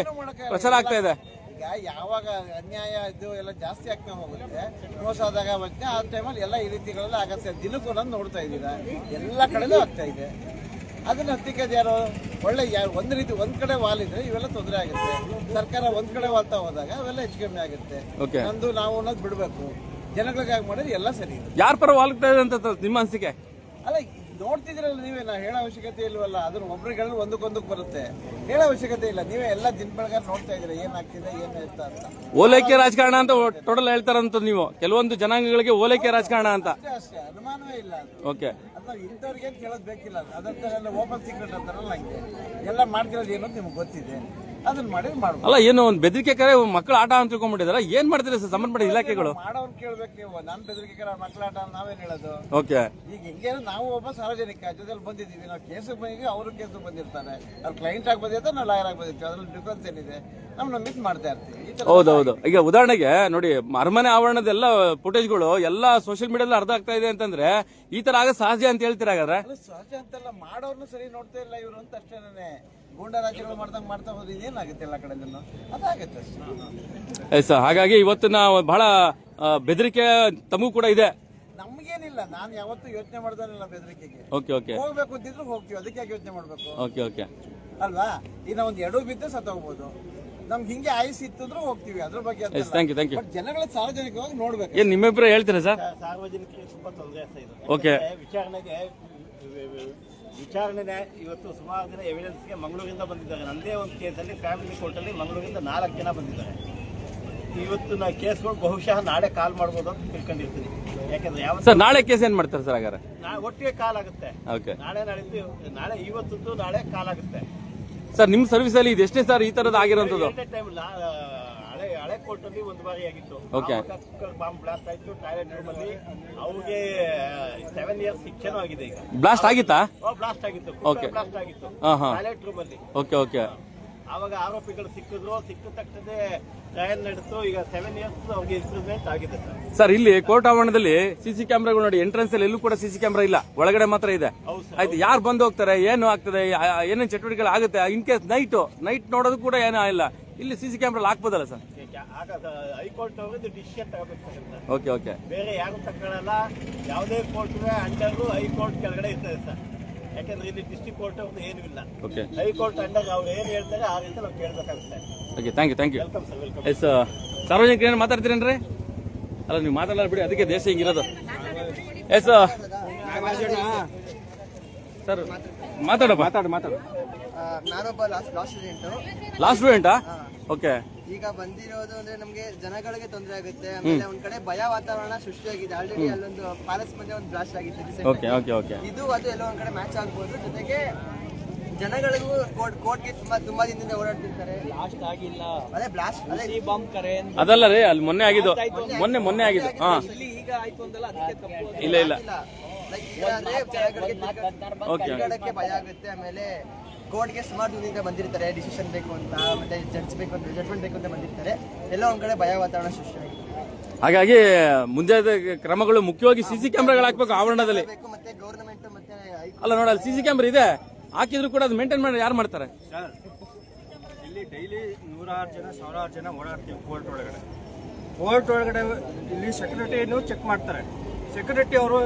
ಪ್ರಚಾರ ಆಗ್ತಾ ಇದೆ. ಈಗ ಯಾವಾಗ ಅನ್ಯಾಯ ಇದು ಎಲ್ಲ ಜಾಸ್ತಿ ಆಗ್ತಾ ಹೋಗುತ್ತೆ. ಮೋಸ ಆದಾಗ ಮತ್ತೆ ಆ ಟೈಮಲ್ಲಿ ಎಲ್ಲ ಈ ರೀತಿಗಳೆಲ್ಲ ಆಗತ್ತೆ. ದಿನಕ್ಕೂ ನಾನು ನೋಡ್ತಾ ಇದ್ದೀರಾ? ಎಲ್ಲ ಕಡೆನೂ ಆಗ್ತಾ ಇದೆ. ಅದನ್ನ ಹತ್ತಿಕ್ಕದು ಯಾರು? ಒಳ್ಳೆ ಯಾರು ಒಂದ್ ರೀತಿ ಒಂದ್ ಕಡೆ ವಾಲಿದ್ರೆ ಇವೆಲ್ಲ ತೊಂದರೆ ಆಗುತ್ತೆ. ಸರ್ಕಾರ ಒಂದ್ ಕಡೆ ವಾಲ್ತಾ ಹೋದಾಗ ಅವೆಲ್ಲ ಹೆಚ್ಚು ಕಮ್ಮಿ ಆಗುತ್ತೆ. ನಮ್ದು ನಾವು ಅನ್ನೋದು ಬಿಡ್ಬೇಕು. ಜನಗಳಿಗಾಗಿ ಮಾಡಿದ್ರೆ ಎಲ್ಲ ಸರಿ ಇದೆ. ಯಾರ ಪರ ವಾಲ್ತಾ ಇದೆ ಅಂತ ನಿಮ್ಮ ಅನಿಸಿಕೆ? ಅಲ್ಲ ನೋಡ್ತಿದ್ರಲ್ಲ ನೀವೇ ನಾ ಹೇಳೋ ಅವಶ್ಯಕತೆ ಇಲ್ವಲ್ಲ? ಅದನ್ನ ಒಬ್ರಿಗೆ ಹೇಳಿದ್ರೆ ಒಂದಕ್ಕೊಂದಕ್ಕೆ ಬರುತ್ತೆ. ಹೇಳೋ ಅವಶ್ಯಕತೆ ಇಲ್ಲ. ನೀವೇ ಎಲ್ಲ ದಿನ ಬೆಳಗಾರ ನೋಡ್ತಾ ಇದ್ರೆ ಏನಾಗ್ತಿದೆ ಏನು ಹೇಳ್ತಾ ಅಂತ. ಓಲೈಕೆ ರಾಜಕಾರಣ ಅಂತ ಟೋಟಲ್ ಹೇಳ್ತಾರಂತ ನೀವು. ಕೆಲವೊಂದು ಜನಾಂಗಗಳಿಗೆ ಓಲೈಕೆ ರಾಜಕಾರಣ ಅಂತ. ಅಷ್ಟೇ ಅನುಮಾನವೇ ಇಲ್ಲ ಓಕೆ. ಅದು ಕೇಳೋದು ಬೇಕಿಲ್ಲ. ಅದು ಅದಂತ ಓಪನ್ ಸೀಕ್ರೆಟ್ ಅಂತಾರಲ್ಲ ಹಂಗೆ. ಎಲ್ಲ ಮಾಡ್ತಿರೋದು ಏನು ನಿಮ್ಗೆ ಗೊತ್ತಿದೆ. ಅದನ್ನ ಮಾಡಿದ್ರೆ ಮಾಡ್ಬೋದು. ಅಲ್ಲ ಏನು ಒಂದು ಬೆದರಿಕೆ ಕರೆ ಮಕ್ಕಳ ಆಟ ಅಂತ ತಿಳ್ಕೊಂಡ್ಬಿಟ್ಟಿದಾರ. ಏನ್ ಮಾಡ್ತೀರಾ ಸರ್ ಸಂಬಂಧಪಟ್ಟ ಇಲಾಖೆಗಳು? ಮಾಡೋನ್ ಕೇಳ್ಬೇಕು ನೀವು. ನಾನು ಬೆದರಿಕೆ ಮಕ್ಕಳಾಟ ನಾವೇನ್ ಹೇಳೋದು? ಓಕೆ. ಈಗ ಹಿಂಗೆ ನಾವು ಒಬ್ಬ ಸಾರ್ವಜನಿಕ ಜೊತೆಲಿ ಬಂದಿದ್ದೀವಿ. ನಾವು ಕೇಸಿಗೆ ಬಂದಿದ್ದೀವಿ ಅವರು ಕೇಸಿಗೆ ಬಂದಿರ್ತಾರೆ. ಅವ್ರು ಕ್ಲೈಂಟ್ ಆಗಿ ಬಂದಿರ್ತಾರೆ ನಾವು ಲಾಯರ್ ಆಗಿ ಬಂದಿರ್ತೀವಿ. ಅದ್ರಲ್ಲಿ ಡಿಫ್ರೆನ್ಸ್ ಏನಿದೆ? ನಾವು ಮಿಸ್ ಮಾಡ್ತಾ ಇರ್ತೀವಿ. ಈ ಥರ ಹೌದೌದು ಈಗ ಉದಾಹರಣೆಗೆ ನೋಡಿ ಅರಮನೆ ಆವರಣದ ಎಲ್ಲ ಫುಟೇಜ್ಗಳು ಎಲ್ಲ ಸೋಷಿಯಲ್ ಮೀಡಿಯಾದಲ್ಲಿ ಅರ್ಧ ಆಗ್ತಾ ಇದೆ ಅಂತಂದ್ರೆ ಈ ತರ ಆಗ ಸಹಜ ಅಂತ ಹೇಳ್ತೀರಾ ಹಾಗಾದ್ರೆ? ಅಲ್ಲ ಸಹಜ ಅಂತೆಲ್ಲ ಮಾಡೋರ್ನು ಸರಿ ನೋಡ್ತಾ ಇಲ್ಲ ಇವರು ಅಂತ ಅಷ್ಟೇನೆ. ಗೂಂಡಾ ರಾಜ್ಯಗಳು ಮಾಡ್ದಂಗೆ ಮಾಡ್ತಾ ಹೋದ್ರೆ ಎಲ್ಲ ಕಡೆಯಿಂದ? ಅದಾಗುತ್ತೆ ಅಷ್ಟೇ. ಹಾಗಾಗಿ ಇವತ್ತು ನಾವು ಬಹಳ ಬೆದರಿಕೆ ತಮಗೂ ಕೂಡ ಇದೆ. ನಮ್ಗೇನಿಲ್ಲ ನಾನು ಯಾವತ್ತೂ ಯೋಚನೆ ಮಾಡ್ದಾನಿಲ್ಲ ಬೆದರಿಕೆಗೆ. ಓಕೆ ಓಕೆ ಹೋಗ್ಬೇಕು ಅಂತಿದ್ರು ಹೋಗ್ತೀವಿ ಅದಕ್ಕೆ ಯಾಕೆ ಯೋಚನೆ ಮಾಡ್ಬೇಕು? ಓಕೆ ಓಕೆ ಅಲ್ವಾ? ಈಗ ನಾವು ಒಂದು ಬಿದ್ದು ಬಿದ್ದರೆ ಸತ್ತ ಹೋಗ್ಬೋದು ನಮ್ಗೆ ಹಿಂಗೆ ಆಯುಸ್ ಇತ್ತಂದ್ರೂ ಹೋಗ್ತೀವಿ ಅದ್ರ ಬಗ್ಗೆ yes thank you thank you but ಜನಗಳ ಸಾರ್ವಜನಿಕವಾಗಿ ನೋಡ್ಬೇಕು. ಏನ್ ನಿಮ್ಮಿಬ್ಬರು ಹೇಳ್ತೀರಾ ಸರ್? ಸಾರ್ವಜನಿಕರಿಗೆ ತುಂಬಾ ತೊಂದರೆ ಆಗ್ತಾ ಇದೆ. ಓಕೆ ವಿಚಾರಣೆಗೆ ವಿಚಾರಣೆ ಇವತ್ತು ಸುಮಾರು ಜನ ಎವಿಡೆನ್ಸ್ಗೆ ಮಂಗಳೂರಿಂದ ಬಂದಿದ್ದಾರೆ. ನಂದೇ ಒಂದು ಕೇಸಲ್ಲಿ ಫ್ಯಾಮಿಲಿ ಕೋರ್ಟಲ್ಲಿ ಮಂಗಳೂರಿಂದ ನಾಲ್ಕು ಜನ ಬಂದಿದ್ದಾರೆ. ಇವತ್ತು ನಾ ಕೇಸ್ಗಳು ಬಹುಶಃ ನಾಳೆ ಕಾಲ್ ಮಾಡ್ಬೋದು ಅಂತ ತಿಳ್ಕೊಂಡಿರ್ತೀನಿ. ಯಾಕಂದ್ರೆ ಯಾವ ಸರ್ ನಾಳೆ ಕೇಸ್ ಏನು ಮಾಡ್ತಾರೆ ಸರ್ ಹಾಗಾದ್ರೆ? ನಾ ಒಟ್ಟಿಗೆ ಕಾಲ್ ಆಗುತ್ತೆ. ಓಕೆ ನಾಳೆ ನಾಳಿದ್ದು ನಾಳೆ ಇವತ್ತದ್ದು ನಾಳೆ ಕಾಲ್ ಆಗುತ್ತೆ. ಸರ್ ನಿಮ್ ಸರ್ವಿಸ್ ಅಲ್ಲಿ ಇದು ಎಷ್ಟನೇ ಸರ್ ಈ ತರದ ಆಗಿರೋಂಥದ್ದು? ಟೈಮ್ ಹಳೆ ಹಳೆ ಒಂದು ಬಾರಿ ಆಗಿತ್ತು. Okay. ಬಾಂಬ್ ಬ್ಲಾಸ್ಟ್ ಆಯ್ತು ಟಾಯ್ಲೆಟ್ ರೂಮ್ ಅಲ್ಲಿ. ಅವ್ರಿಗೆ ಸೆವೆನ್ ಇಯರ್ಸ್ ಶಿಕ್ಷಣ ಆಗಿದೆ ಈಗ. ಬ್ಲಾಸ್ಟ್ ಆಗಿತ್ತಾ? ಬ್ಲಾಸ್ಟ್ ಆಗಿತ್ತು. Okay. ಬ್ಲಾಸ್ಟ್ ಆಗಿತ್ತು. ಹಾ ಹಾ. ಟಾಯ್ಲೆಟ್ ರೂಮ್ ಅಲ್ಲಿ. ಓಕೆ ಓಕೆ ಆವಾಗ ಆರೋಪಿಗಳು ಸಿಕ್ಕಿದ್ರು. ಸಿಕ್ಕ ತಕ್ಷಣ ಟ್ರಯಲ್ ನಡೆದು ಈಗ ಸೆವೆನ್ ಇಯರ್ಸ್ ಅವ್ರಿಗೆ ಇಂಪ್ರೂವ್ಮೆಂಟ್ ಆಗಿದೆ ಸರ್. ಸರ್ ಇಲ್ಲಿ ಕೋರ್ಟ್ ಆವರಣದಲ್ಲಿ ಸಿಸಿ ಕ್ಯಾಮ್ರಾಗಳು ನೋಡಿ ಎಂಟ್ರೆನ್ಸ್ ಅಲ್ಲಿ ಎಲ್ಲೂ ಕೂಡ ಸಿಸಿ ಕ್ಯಾಮ್ರಾ ಇಲ್ಲ. ಒಳಗಡೆ ಮಾತ್ರ ಇದೆ. ಹೌದು ಸರ್ ಆಯ್ತು ಯಾರು ಬಂದು ಹೋಗ್ತಾರೆ ಏನು ಆಗ್ತದೆ ಏನೇನು ಏನೇನ್ ಚಟುವಟಿಕೆಗಳು ಆಗುತ್ತೆ ಇನ್ ಕೇಸ್ ನೈಟ್ ನೈಟ್ ನೋಡೋದು ಕೂಡ ಏನೂ ಇಲ್ಲ. ಇಲ್ಲಿ ಸಿಸಿ ಕ್ಯಾಮ್ರಾ ಹಾಕ್ಬೋದಲ್ಲ ಸರ್? ಆಗ ಹೈಕೋರ್ಟ್ ಅವ್ರದ್ದು ಡಿಸಿಷನ್ ತಗೋಬೇಕು ಸರ್ ಓಕೆ ಓಕೆ. ಬೇರೆ ಯಾರು ತಗೊಳ್ಳಲ್ಲ ಯಾವುದೇ ಕೋರ್ಟ್ ಅಂಡರು ಹೈಕೋರ್ಟ್ ಕೆಳಗಡೆ ಇರ್ತದೆ ಸರ್. ಯಾಕಂದ್ರೆ ಇಲ್ಲಿ ಡಿಸ್ಟಿಕ್ ಕೋರ್ಟ್ ಅವ್ರದ್ದು ಏನೂ ಇಲ್ಲ. ಓಕೆ. ಹೈಕೋರ್ಟ್ ಅಂಡರ್ ಅವ್ರು ಏನು ಹೇಳ್ತಾರೆ ಆ ರೀತಿ ನಾವು ಕೇಳಬೇಕಾಗುತ್ತೆ. Okay thank you thank you welcome sir welcome yes ಸಾರ್ವಜನಿಕರು ಏನು ಮಾತಾಡ್ತೀರೇನ್ರಿ? ಅಲ್ಲ ನೀವು ಮಾತಾಡಲ್ಲ ಬಿಡಿ ಅದಕ್ಕೆ ದೇಶ ಹಿಂಗಿರೋದು ಎಸ್ ಸರ್ ಮಾತಾಡ ಮಾತಾಡು. ಮಾತಾಡು ನಾನೊಬ್ಬ ಲಾಸ್ಟ್ ಸ್ಟೂಡೆಂಟು ಲಾಸ್ಟ್ ಸ್ಟೂಡೆಂಟಾ ಓಕೆ. ಈಗ ಬಂದಿರೋದು ಅಂದ್ರೆ ನಮ್ಗೆ ಜನಗಳಿಗೆ ತೊಂದರೆ ಆಗುತ್ತೆ ಆಮೇಲೆ ಒಂದ್ ಕಡೆ ಭಯ ವಾತಾವರಣ ಸೃಷ್ಟಿಯಾಗಿದೆ. ಆಲ್ರೆಡಿ ಅಲ್ಲೊಂದು ಪ್ಯಾಲೆಸ್ ಮಧ್ಯೆ ಒಂದು ಬ್ಲಾಸ್ಟ್ ಆಗಿತ್ತು ಓಕೆ ಆಗಿ. ಓಕೆ ಓಕೆ ಇದು ಅದು ಎಲ್ಲೋ ಒಂದ್ ಕಡೆ ಮ್ಯಾಚ್ ಆಗ್ಬೋದು. ಜೊತೆಗೆ ಜನಗಳಿಗೂ ಕೋರ್ಟ್ ಕೋರ್ಟ್ಗೆ ತುಂಬಾ ತುಂಬಾ ದಿನದಿಂದ ಓಡಾಡ್ತಿರ್ತಾರೆ ಲಾಸ್ಟ್ ಆಗಿಲ್ಲ. ಅದೇ ಬ್ಲಾಸ್ಟ್ ಅದೇ ಬಾಂಬ್ ಕರೆ ಅದಲ್ಲ ರೀ ಅಲ್ಲಿ ಮೊನ್ನೆ ಆಗಿದ್ದು. ಮೊನ್ನೆ ಮೊನ್ನೆ ಆಗಿದ್ದು. ಹಾ. ಈಗ ಆಯ್ತು ಅಂದಲ್ಲ ಅದಕ್ಕೆ ತಪ್ಪು ಇಲ್ಲ ಇಲ್ಲ. ಲೈಕ್ ಅಂದ್ರೆ ಜನಗಳಿಗೆ ಭಯ ಆಗುತ್ತೆ ಆಮೇಲೆ ಕೋರ್ಟ್ಗೆ ಸುಮಾರು ದಿನದಿಂದ ಬಂದಿರ್ತಾರೆ ಡಿಸಿಷನ್ ಬೇಕು ಅಂತ ಮತ್ತೆ ಜಡ್ಜ್ ಬೇಕು ಅಂತ ಜಡ್ಜ್ಮೆಂಟ್ ಬೇಕು ಅಂತ ಬಂದಿರ್ತಾರೆ. ಎಲ್ಲ ಒಂದ್ ಕಡೆ ಭಯ ವಾತಾವರಣ ಸೃಷ್ಟಿಯಾಗಿದೆ ಹಾಗಾಗಿ ಮುಂದೆ ಕ್ರಮಗಳು ಮುಖ್ಯವಾಗಿ ಸಿಸಿ ಕ್ಯಾಮ್ರಾಗಳು ಹಾಕ್ಬೇಕು ಆವರಣದಲ್ಲಿ. ಬೇಕು ಮತ್ತೆ ಗೌರ್ಮೆಂಟ್ ಮತ್ತೆ ಹೈ- ಅಲ್ಲ ನೋಡಲ್ಲ ಸಿಸಿ ಕ್ಯಾಮ್ರಾ ಇದೆ. ಹಾಕಿದ್ರು ಕೂಡ ಅದು ಮೇಂಟೈನ್ ಮಾಡಿ ಯಾರು ಮಾಡ್ತಾರೆ? ಸರ್ ಇಲ್ಲಿ ಡೈಲಿ ನೂರಾರು ಜನ ಸಾವಿರಾರು ಜನ ಓಡಾಡ್ತೀವಿ ಕೋರ್ಟ್ ಒಳಗಡೆ. ಕೋರ್ಟ್ ಒಳಗಡೆ ಇಲ್ಲಿ ಸೆಕ್ಯೂರಿಟಿನೂ ಚೆಕ್ ಮಾಡ್ತಾರೆ. ಸೆಕ್ಯೂರಿಟಿ ಅವರು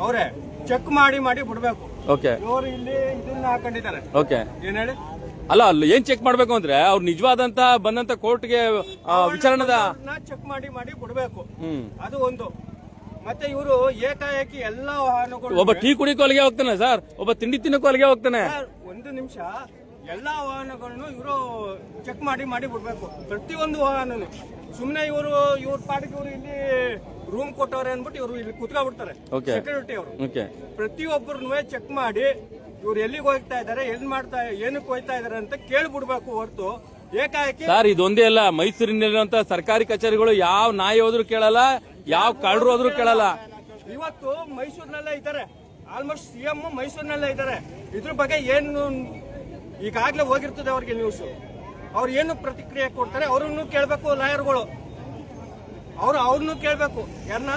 ಅವರೇ ಚೆಕ್ ಮಾಡಿ ಮಾಡಿ ಬಿಡಬೇಕು. ಓಕೆ ಇವರು ಇಲ್ಲಿ ಇದನ್ನ ಹಾಕೊಂಡಿದ್ದಾರೆ. ಓಕೆ ಏನ್ ಹೇಳಿ? ಅಲ್ಲ ಅಲ್ಲಿ ಏನ್ ಚೆಕ್ ಮಾಡ್ಬೇಕು ಅಂದ್ರೆ ಅವ್ರು ನಿಜವಾದಂತ ಬಂದಂತ ಕೋರ್ಟ್ಗೆ ವಿಚಾರಣದ ಚೆಕ್ ಮಾಡಿ ಮಾಡಿ ಬಿಡಬೇಕು ಹ್ಮ್. ಅದು ಒಂದು. ಮತ್ತೆ ಇವರು ಏಕಾಏಕಿ ಎಲ್ಲ ವಾಹನಗಳು ಒಬ್ಬ ಟೀ ಕುಡಿಕೋ ಅಲ್ಲಿಗೆ ಹೋಗ್ತಾನೆ ಸರ್ ಒಬ್ಬ ತಿಂಡಿ ತಿನ್ನಕ್ಕೂ ಅಲ್ಲಿಗೆ ಹೋಗ್ತಾನೆ. ಸರ್, ಒಂದು ನಿಮಿಷ. ಎಲ್ಲಾ ವಾಹನಗಳನ್ನು ಇವರು ಚೆಕ್ ಮಾಡಿ ಮಾಡಿ ಬಿಡ್ಬೇಕು ಪ್ರತಿಯೊಂದು ವಾಹನನು ಸುಮ್ಮನೆ ಇವರು ಇವ್ರ ಪಾಡಿಗೆ ಇವರು ಇಲ್ಲಿ ರೂಮ್ ಕೊಟ್ಟವ್ರೆ ಅಂದ್ಬಿಟ್ಟು ಇವರು ಇಲ್ಲಿ ಕುತ್ಕೊಂಡ್ಬಿಡ್ತಾರೆ. Okay. ಸೆಕ್ಯೂರಿಟಿ ಅವರು. ಓಕೆ ಪ್ರತಿಯೊಬ್ಬರನ್ನು ಚೆಕ್ ಮಾಡಿ ಇವ್ರು ಎಲ್ಲಿಗೆ ಹೋಗ್ತಾ ಇದ್ದಾರೆ ಎಲ್ಲಿ ಮಾಡ್ತಾ ಏನಕ್ಕೆ ಹೋಗ್ತಾ ಇದಾರೆ ಅಂತ ಕೇಳ್ಬಿಡ್ಬೇಕು ಹೊರತು. ಏಕಾಏಕಿ ಸರ್ ಇದೊಂದೇ ಅಲ್ಲ ಮೈಸೂರಿನಲ್ಲಿರುವಂತ ಸರ್ಕಾರಿ ಕಚೇರಿಗಳು ಯಾವ ನಾಯಿ ಹೋದ್ರು ಕೇಳಲ್ಲ ಯಾವ ಕಳ್ಳರು ಹೋದ್ರು ಕೇಳಲ್ಲ. ಇವತ್ತು ಮೈಸೂರಿನಲ್ಲೇ ಇದ್ದಾರೆ. ಆಲ್ಮೋಸ್ಟ್ ಸಿಎಂ ಮೈಸೂರಿನಲ್ಲೇ ಇದ್ದಾರೆ. ಇದ್ರ ಬಗ್ಗೆ ಏನು ಈಗಾಗ್ಲೇ ಹೋಗಿರ್ತದೆ ಅವ್ರಿಗೆ ನ್ಯೂಸ್ ಅವ್ರು ಏನು ಪ್ರತಿಕ್ರಿಯೆ ಕೊಡ್ತಾರೆ ಅವ್ರನ್ನು ಕೇಳಬೇಕು ಲಾಯರ್ಗಳು. ಅವ್ರು ಅವ್ರನ್ನೂ ಕೇಳಬೇಕು. ಯಾರನ್ನ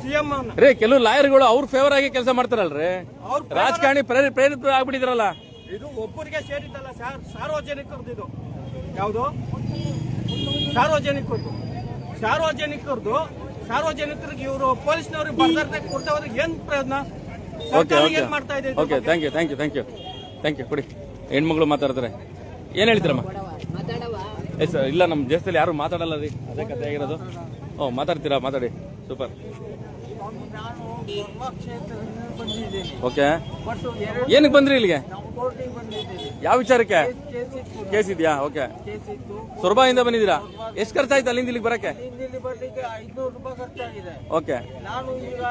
ಸಿಎಂ ರೇ ಕೆಲವು ಲಾಯರ್ಗಳು ಅವ್ರ ಫೇವರ್ ಆಗಿ ಕೆಲಸ ಮಾಡ್ತಾರಲ್ರಿ? ಅವ್ರ ರಾಜಕಾರಣಿ ಪ್ರೇರಿತ ಆಗ್ಬಿಟ್ಟಿದ್ರಲ್ಲ? ಇದು ಒಬ್ಬರಿಗೆ ಸೇರಿದ್ದಲ್ಲ ಸರ್ ಸಾರ್ವಜನಿಕರದ್ದು ಇದು. ಯಾವುದು? ಸಾರ್ವಜನಿಕರದ್ದು ಸಾರ್ವಜನಿಕರದ್ದು ಸಾರ್ವಜನಿಕರಿಗೆ ಇವರು ಪೊಲೀಸ್ನವ್ರಿಗೆ ಬರ್ದಾರ್ತೆ ಕೊಡ್ತಾವ್ರಿ ಏನ್ ಪ್ರಯತ್ನ ಏನ್ ಮಾಡ್ತಾ ಇದೆ okay thank you thank you thank you thank you ಕೊಡಿ. ಹೆಣ್ಮಗಳು ಮಾತಾಡ್ತಾರೆ. ಏನ್ ಹೇಳ್ತೀರಮ್ಮ ಸರ್ ಇಲ್ಲ ನಮ್ಮ ದೇಶದಲ್ಲಿ ಯಾರು ಮಾತಾಡಲ್ಲ ರೀ. ಅದೇ ಕತೆ ಆಗಿರೋದು. ಓ ಮಾತಾಡ್ತೀರಾ? ಮಾತಾಡಿ. ಸೂಪರ್. ನಾನು ಧರ್ಮಕ್ಷೇತ್ರದಿಂದ ಬಂದಿದ್ದೇನೆ. ಓಕೆ ಎರಡು ಏನಕ್ಕೆ ಬಂದ್ರಿ ಇಲ್ಲಿಗೆ? ನಾವು ಕೋರ್ಟಿಗೆ ಬಂದಿದ್ದೇನೆ. ಯಾವ ವಿಚಾರಕ್ಕೆ? ಕೇಸ್ ಇತ್ತು. ಕೇಸ್ ಇದೆಯಾ? ಓಕೆ ಕೇಸ್ ಇತ್ತು. ಸೊರಬಾಯಿಂದ ಬಂದಿದ್ದೀರಾ? ಎಷ್ಟು ಖರ್ಚಾಯ್ತು ಅಲ್ಲಿಂದ ಇಲ್ಲಿಗೆ ಬರಕ್ಕೆ? ಇಲ್ಲಿ ಬರ್ಲಿಕ್ಕೆ ಐನೂರು ರೂಪಾಯಿ ಖರ್ಚಾಗಿದೆ. ಓಕೆ ನಾನು ಈಗ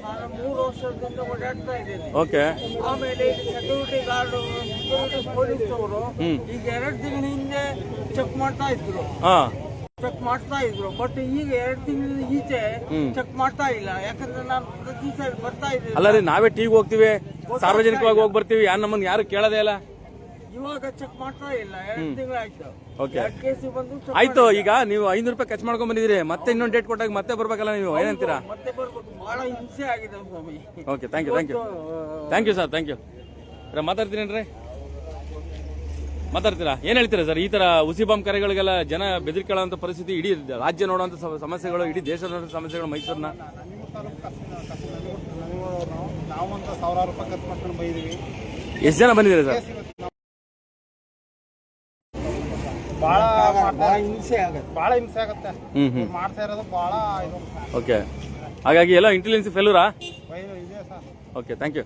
ಸಾಲ ಮೂರು ವರ್ಷದಿಂದ ಓಡಾಡ್ತಾ ಇದ್ದೇನೆ. ಓಕೆ ಆಮೇಲೆ ಸೆಕ್ಯೂರಿಟಿ ಗಾರ್ಡ್ ಸೆಕ್ಯೂರಿಟಿ ಪೊಲೀಸ್ ಅವರು ಹ್ಮ್. ಈಗ ಎರಡು ದಿನ ಹಿಂದೆ ಚೆಕ್ ಮಾಡ್ತಾ ಇದ್ರು. ಹಾ. ಚೆಕ್ ಮಾಡ್ತಾ ಇದ್ರು. ಬಟ್ ಈಗ ಎರಡು ತಿಂಗಳ ಈಚೆ. ಚೆಕ್ ಮಾಡ್ತಾ ಇಲ್ಲ. ಯಾಕಂದ್ರೆ ನಾನು ಪ್ರತಿ ಬರ್ತಾ ಇದ್ದೀನಿ ಅಲ್ಲ ರೀ ನಾವೇ ಟೀಗ್ ಹೋಗ್ತೀವಿ ಸಾರ್ವಜನಿಕವಾಗಿ ಹೋಗಿ ಬರ್ತೀವಿ ಯಾರು ನಮ್ಮನ್ನ ಯಾರು ಕೇಳದೇ ಇಲ್ಲ? ಇವಾಗ ಚೆಕ್ ಮಾಡ್ತಾ ಇಲ್ಲ. ಎರಡು ತಿಂಗಳಾಯ್ತು. ಓಕೆ ಎರಡು ಕೇಸ್ ಬಂದು check ಆಯ್ತು ಈಗ ನೀವು ಐನೂರು ರೂಪಾಯಿ ಖರ್ಚು ಮಾಡ್ಕೊಂಡ್ ಬಂದಿದ್ದೀರಿ. ಮತ್ತೆ ಇನ್ನೊಂದು ಡೇಟ್ ಕೊಟ್ಟಾಗ ಮತ್ತೆ ಬರ್ಬೇಕಲ್ಲ ನೀವು ಏನಂತೀರಾ? ಮತ್ತೆ ಬರ್ಬೇಕು. ಬಹಳ ಹಿಂಸೆ ಆಗಿದೆ ಸ್ವಾಮಿ. Okay thank you thank you thank you sir thank you ಮಾತಾಡ್ತೀರೇನ್ರಿ? ಮಾತಾಡ್ತೀರಾ? ಏನ್ ಹೇಳ್ತೀರಾ ಸರ್? ಈ ತರ ಉಸಿ ಬಾಂಬ್ ಕರೆಗಳಿಗೆಲ್ಲ ಜನ ಬೆದರಿಕೊಳ್ಳುವಂತ ಪರಿಸ್ಥಿತಿ ಇಡೀ ರಾಜ್ಯ ನೋಡುವಂತ ಸಮಸ್ಯೆಗಳು ಇಡೀ ದೇಶ ನೋಡುವಂತ ಸಮಸ್ಯೆಗಳು ಮೈಸೂರಿನ. ನಾವಂತ ಸಾವಿರಾರು ಮಾಡ್ಕೊಂಡು ಬೈದೀವಿ ಎಷ್ಟು ಜನ ಬಂದಿದ್ದೀರಾ ಸರ್? ಬಹಳ ಹಿಂಸೆ ಆಗುತ್ತೆ. ಬಹಳ ಹಿಂಸೆ ಆಗುತ್ತೆ. ಹ್ಮ್ ಹ್ಮ್. ಮಾಡ್ತಾ ಇರೋದು ಬಹಳ ಇದು. ಓಕೆ. ಹಾಗಾಗಿ ಎಲ್ಲ ಇಂಟೆಲಿಜೆನ್ಸ್ ಫೇಲ್ಯೂರಾ ಬೈ- ಇದೆ sir. Okay thank you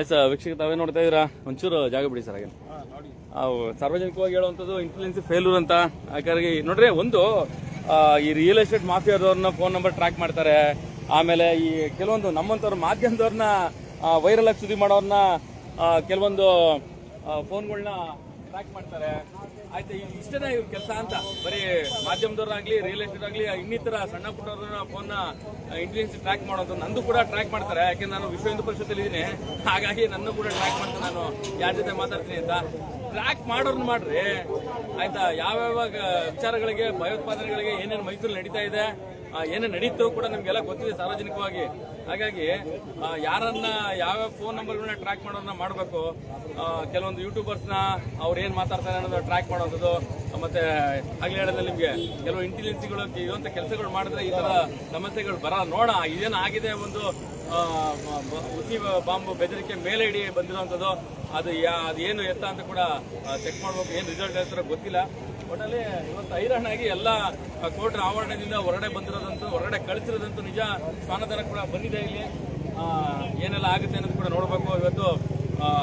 yes ವೀಕ್ಷಕ ತಾವೇ ನೋಡ್ತಾ ಇದ್ದೀರಾ? ಒಂಚೂರು ಜಾಗ ಬಿಡಿ ಸರ್ ಹಾಗೆ. ಸಾರ್ವಜನಿಕವಾಗಿ ಹೇಳುವಂಥದ್ದು ಇನ್ಫ್ಲುಯೆನ್ಸಿ ಫೇಲ್ಯೂರ್ ಅಂತ. ಹಾಗಾಗಿ ನೋಡ್ರಿ, ಒಂದು ಈ ರಿಯಲ್ ಎಸ್ಟೇಟ್ ಮಾಫಿಯಾದವ್ರನ್ನ ಫೋನ್ ನಂಬರ್ ಟ್ರ್ಯಾಕ್ ಮಾಡ್ತಾರೆ. ಆಮೇಲೆ ಈ ಕೆಲವೊಂದು ನಮ್ಮಂಥವ್ರ ಮಾಧ್ಯಮದವ್ರನ್ನ ವೈರಲ್ ಆಗಿ ಸುದ್ದಿ ಮಾಡೋರ್ನ ಕೆಲವೊಂದು ಫೋನ್ಗಳನ್ನ ಟ್ರ್ಯಾಕ್ ಮಾಡ್ತಾರೆ. ಆಯ್ತು ಇಷ್ಟನೇ ಇವ್ರ ಕೆಲಸ ಅಂತ. ಬರೀ ಮಾಧ್ಯಮದವ್ರಾಗ್ಲಿ ರಿಯಲ್ ಎಸ್ಟೇಟ್ ಆಗಲಿ ಇನ್ನಿತರ ಸಣ್ಣ ಪುಟ್ಟವ್ರನ್ನ ಫೋನ್ನ ಇಂಟೆಲಿಜೆನ್ಸ್ ಟ್ರ್ಯಾಕ್ ಮಾಡೋದು ನಂದು ಕೂಡ ಟ್ರ್ಯಾಕ್ ಮಾಡ್ತಾರೆ. ಯಾಕೆ ನಾನು ವಿಶ್ವ ಹಿಂದೂ ಪರಿಷತ್ತಲ್ಲಿ ಇದ್ದೀನಿ ಹಾಗಾಗಿ ನನ್ನ ಕೂಡ ಟ್ರ್ಯಾಕ್ ಮಾಡ್ತೀನಿ ನಾನು ಯಾರ ಜೊತೆ ಮಾತಾಡ್ತೀನಿ ಅಂತ. ಟ್ರ್ಯಾಕ್ ಮಾಡೋರ್ನ ಮಾಡ್ರಿ. ಆಯ್ತಾ, ಯಾವ್ಯಾವ ವಿಚಾರಗಳಿಗೆ, ಭಯೋತ್ಪಾದನೆಗಳಿಗೆ ಏನೇನು ಮೈಸೂರು ನಡೀತಾ ಇದೆ ಆ, ನಡೀತೋ ಕೂಡ ನಿಮ್ಗೆಲ್ಲ ಗೊತ್ತಿದೆ ಸಾರ್ವಜನಿಕವಾಗಿ. ಹಾಗಾಗಿ ಯಾರನ್ನ ಯಾವ್ಯಾವ ಫೋನ್ ನಂಬರ್ಗಳನ್ನ ಟ್ರ್ಯಾಕ್ ಮಾಡೋದನ್ನ ಮಾಡಬೇಕು. ಕೆಲವೊಂದು ಯೂಟ್ಯೂಬರ್ಸ್ನ ಅವ್ರು ಏನು ಮಾತಾಡ್ತಾರೆ ಅನ್ನೋದು ಟ್ರ್ಯಾಕ್ ಮಾಡೋದು ಮತ್ತೆ ಆಗ್ಲೇ ಹೇಳಿದ್ರೆ ನಿಮಗೆ ಕೆಲವು ಇಂಟೆಲಿಜೆನ್ಸ್ಗಳು ಇರುವಂಥ ಕೆಲಸಗಳು ಮಾಡಿದ್ರೆ ಈ ಥರ ಸಮಸ್ಯೆಗಳು ಬರ ನೋಡ ಇದೇನು ಆಗಿದೆ ಒಂದು ಉಸಿ ಬಾಂಬ್ ಬೆದರಿಕೆ ಮೇಲೆ ಇಡಿ ಬಂದಿರೋಂಥದ್ದು ಅದು ಯಾ ಅದೇನು ಎತ್ತ ಅಂತ ಕೂಡ ಚೆಕ್ ಮಾಡ್ಬೇಕು. ಏನು ರಿಸಲ್ಟ್ ಹೇಳ್ತಾರೋ ಗೊತ್ತಿಲ್ಲ. ಒಟ್ಟಲ್ಲಿ ಇವತ್ತು ಐರಣ್ಣಾಗಿ ಎಲ್ಲ ಕೋರ್ಟ್ ಆವರಣದಿಂದ ಹೊರಗಡೆ ಬಂದಿರೋದಂತೂ, ಹೊರಗಡೆ ಕಳಿಸಿರೋದಂತೂ ನಿಜ. ಸ್ವಾನದಾನ ಕೂಡ ಬಂದಿದೆ ಇಲ್ಲಿ. ಏನೆಲ್ಲ ಆಗುತ್ತೆ ಅನ್ನೋದು ಕೂಡ ನೋಡಬೇಕು. ಇವತ್ತು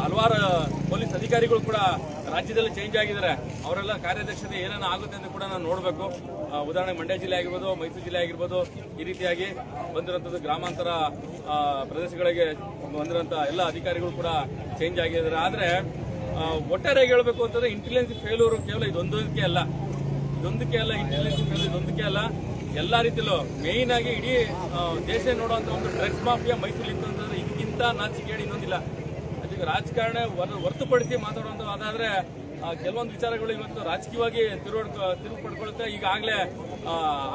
ಹಲವಾರು ಪೊಲೀಸ್ ಅಧಿಕಾರಿಗಳು ಕೂಡ ರಾಜ್ಯದಲ್ಲಿ ಚೇಂಜ್ ಆಗಿದ್ದಾರೆ. ಅವರೆಲ್ಲ ಕಾರ್ಯದಕ್ಷತೆ ಏನೇನು ಆಗುತ್ತೆ ಅಂತ ಕೂಡ ನಾನು ನೋಡಬೇಕು. ಉದಾಹರಣೆ ಮಂಡ್ಯ ಜಿಲ್ಲೆ ಆಗಿರ್ಬೋದು, ಮೈಸೂರು ಜಿಲ್ಲೆ ಆಗಿರ್ಬೋದು, ಈ ರೀತಿಯಾಗಿ ಬಂದಿರೋಂಥದ್ದು ಗ್ರಾಮಾಂತರ ಪ್ರದೇಶಗಳಿಗೆ ಬಂದಿರೋಂಥ ಎಲ್ಲ ಅಧಿಕಾರಿಗಳು ಕೂಡ ಚೇಂಜ್ ಆಗಿದ್ದಾರೆ. ಆದರೆ ಒಟ್ಟಾರೆಯಾಗಿ ಹೇಳಬೇಕು ಅಂತಂದ್ರೆ ಇಂಟೆಲಿಜೆನ್ಸ್ ಫೇಲ್ಯೂರ್ ಕೇವಲ ಇದೊಂದಕ್ಕೆ ಅಲ್ಲ. ಇದೊಂದಕ್ಕೆ ಅಲ್ಲ ಇಂಟೆಲಿಜೆನ್ಸ್ ಫೇಲ್ ಇದೊಂದಕ್ಕೆ ಅಲ್ಲ. ಎಲ್ಲ ರೀತಿಯಲ್ಲೂ ಮೇಯ್ನ್ ಆಗಿ ಇಡೀ ದೇಶ ನೋಡುವಂತ ಒಂದು ಡ್ರಗ್ಸ್ ಮಾಫಿಯಾ ಮೈಸೂರು ಇತ್ತು ಅಂತಂದ್ರೆ ಇದಕ್ಕಿಂತ ಹೇಳಿ ಇನ್ನೊಂದಿಲ್ಲ. ಅದಕ್ಕೆ ರಾಜಕಾರಣ ಹೊರ- ಹೊರತುಪಡಿಸಿ ಮಾತಾಡುವಂತ ಅದಾದ್ರೆ ಕೆಲವೊಂದು ವಿಚಾರಗಳು ಇವತ್ತು ರಾಜಕೀಯವಾಗಿ ತಿರುವು ತಿರುವು ಪಡ್ಕೊಳುತ್ತೆ ಈಗಾಗಲೇ